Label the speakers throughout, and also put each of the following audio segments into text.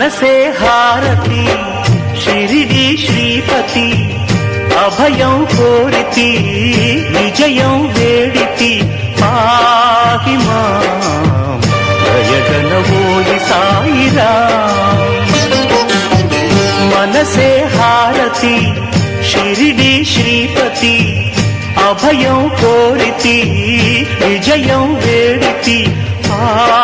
Speaker 1: మనసే హారతి శిరిడి శ్రీపతి అభయం కోరితి విజయం వేడితి పాహి మాం దయగలవోయి సాయిరా. మనసే హారతి శిరిడి శ్రీపతి అభయం కోరితి విజయం వేడితి పాహి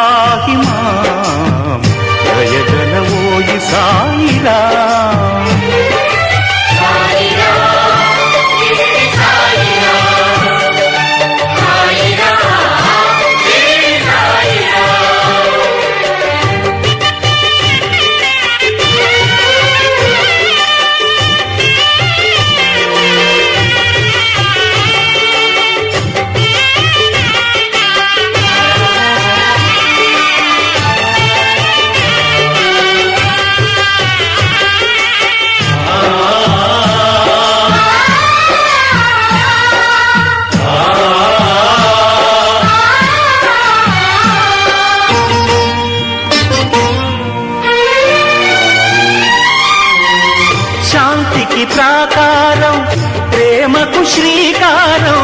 Speaker 1: శ్రీకారం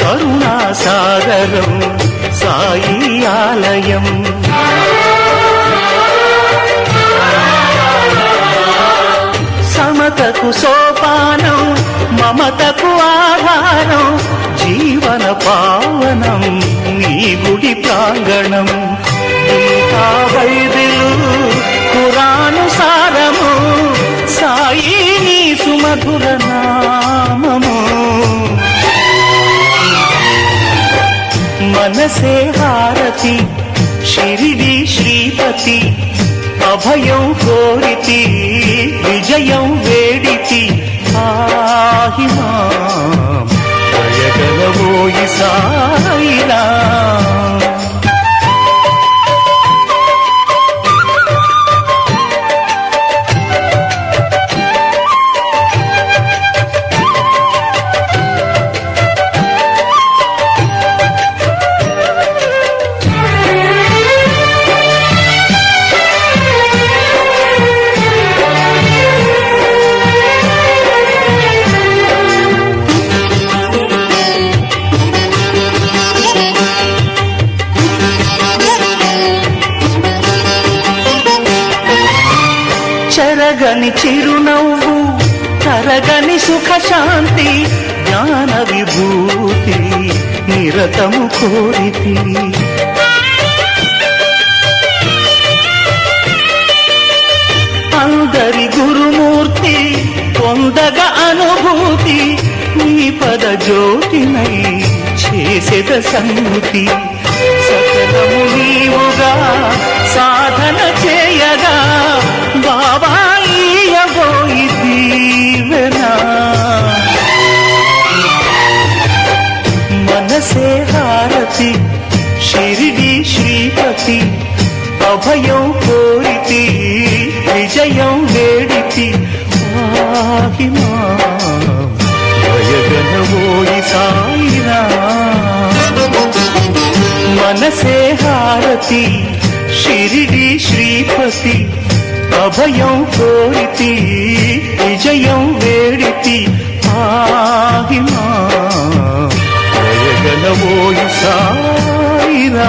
Speaker 1: కరుణాసాగరం సాయి ఆలయం. సమతకు సోపానం మమతకు ఆధారం జీవన పావనం నీ గుడి ప్రాంగణం. ఇంకా కురానుసారము సాయి నీ సుమధుర నామము. మనసే హారతి షిరిడి శ్రీపతి అభయం కోరితి విజయం వేడితి. ఆహిమా దయగలవోయి సాయిరా. చెరగని చిరునవ్వు తరగని సుఖశాంతి జ్ఞాన విభూతి నిరతము కోరితి. అందరి గురుమూర్తి పొందగ అనుభూతి నీ పద జ్యోతినై చేసేద సంగతి సకలము నీవుగా సాధన చేయగా బాబా మనసే హారతి షిరిడి శ్రీపతి అభయం కోరితి విజయం వేడితి ఆహి మాయగనవోయి సాయిరా మనసే హారతి షిరిడి శ్రీపతి అభయం కోరితి విజయం వేడితి ఆహి మాయగనవోయి సాయిరా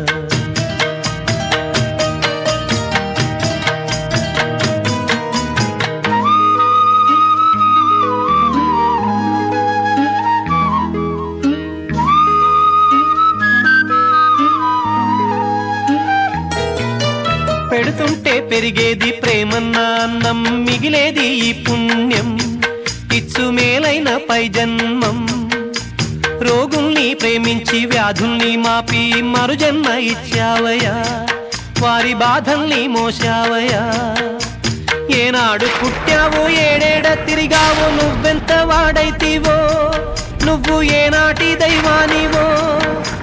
Speaker 2: పెరిగేది ప్రేమన్నా అన్నం మిగిలేది ఈ పుణ్యం. ఇచ్చు మేలైన పై జన్మం. రోగుల్ని ప్రేమించి వ్యాధుల్ని మాపి మరుజన్మ ఇచ్చావయా వారి బాధల్ని మోసావయా ఏనాడు పుట్టావో ఏడేడ తిరిగావో నువ్వెంత వాడైతివో. నువ్వు ఏనాటి దైవానివో.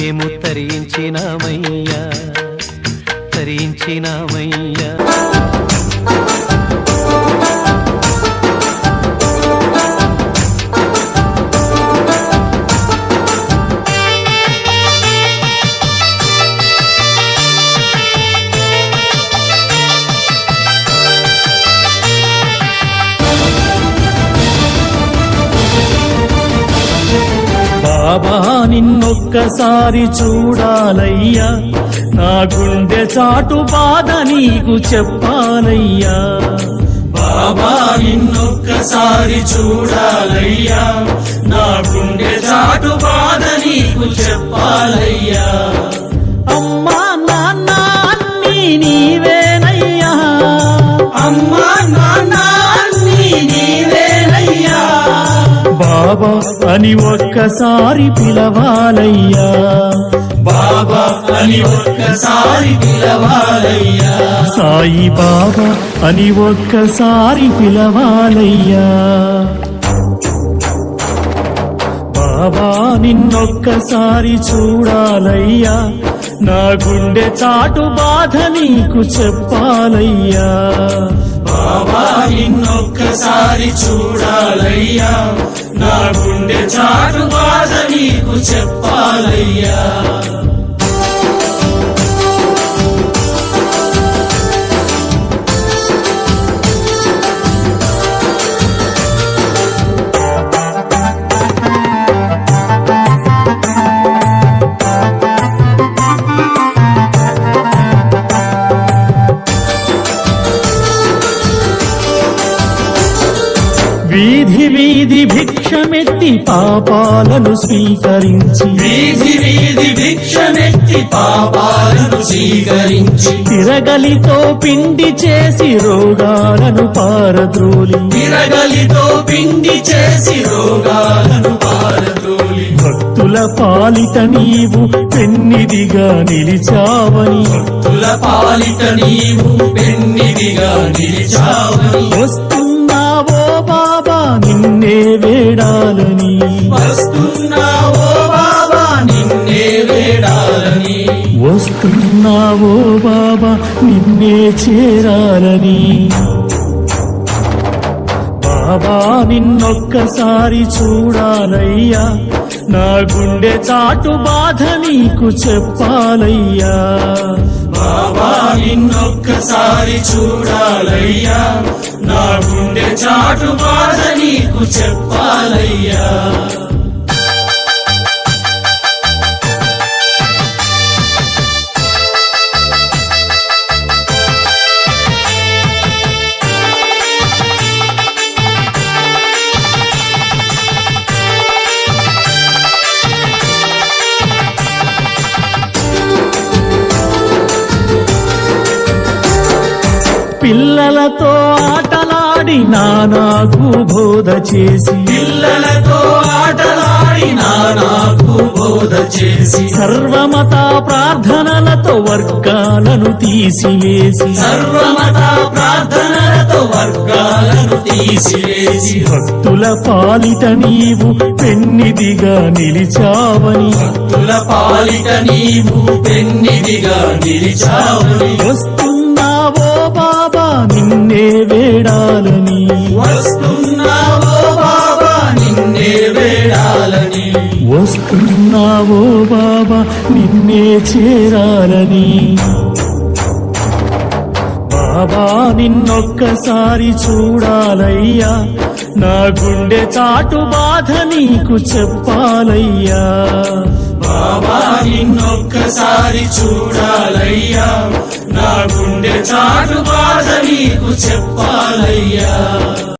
Speaker 2: మేము తరించినామయ్యా తరించినామయ్యా.
Speaker 3: నిన్నొక్కసారి చూడాలయ్యా. నా గుండె చాటు బాధ నీకు చెప్పాలయ్యా. బాబా నిన్నొక్కసారి చూడాలయ్యా. నా గుండె చాటు బాధ నీకు చెప్పాలయ్యా. అమ్మా నాన్న అన్నీ నీవేనయ్యా. అమ్మా నాన్న బాబా అని ఒక్కసారి పిలవాలయ్యా. బాబా అని ఒక్కసారి పిలవాలయ్యా. సాయి బాబా అని ఒక్కసారి పిలవాలయ్యా. బాబా నిన్నొక్కసారి చూడాలయ్యా. నా గుండె చాటు బాధ నీకు చెప్పాలయ్యా. బాబా నిన్నొక్కసారి చూడాలయ్యా. నా గుండె చాటు బాధ నీకు చెప్పాలయ్యా. వీధి భిక్షమెత్తి పాపాలను స్వీకరించి.
Speaker 4: వీధి వీధి భిక్షమెత్తి పాపాలను స్వీకరించి.
Speaker 3: తిరగలితో పిండి చేసి రోగాలను పారద్రోలి.
Speaker 4: తిరగలితో పిండి చేసి రోగాలను పారద్రోలి.
Speaker 3: పాలిట నీవు పెన్నిదిగా నిలిచావని.
Speaker 4: భక్తుల పాలిట నీవు పెన్నిదిగా నిలిచావని.
Speaker 3: వస్తున్నావో వేడాలని
Speaker 4: వస్తున్నావో బాబా నిన్నే వేడాలని.
Speaker 3: వస్తున్నావో బాబా నిన్నే చేరాలని. బాబా నిన్నొక్కసారి చూడాలయ్యా. నా గుండె చాటు బాధ నీకు చెప్పాలయ్యా.
Speaker 4: బాబా నిన్నొక్కసారి చూడాలయ్యా. నా గుండె చాటు బాధ నీకు చెప్పాలయ్యా.
Speaker 3: పిల్లలతో ఆటలాడి నానాకు బోధ చేసి.
Speaker 4: పిల్లలతో ఆటలాడి నాకు బోధ చేసి.
Speaker 3: సర్వమత ప్రార్థనలతో వర్గాలను తీసివేసి.
Speaker 4: సర్వమత ప్రార్థనలతో వర్గాలను తీసివేసి.
Speaker 3: భక్తుల పాలిట నీవు పెన్నిదిగా నిలిచావని.
Speaker 4: భక్తుల పాలిట నీవు పెన్నిదిగా నిలిచావని.
Speaker 3: వస్తున్నావో బాబా నిన్నే వేడాలని.
Speaker 4: వస్తున్నావో బాబా నిన్నే వేడాలని.
Speaker 3: వస్తున్నావో బాబా నిన్నే చేరాలని. బాబా నిన్నొక్కసారి చూడాలయ్యా. నా గుండె చాటు బాధ నీకు చెప్పాలయ్యా.
Speaker 4: బాబా నిన్నొక్కసారి చూడాలయ్యా. నా గుండె చాటు బాధ నీకు చెప్పాలయ్యా.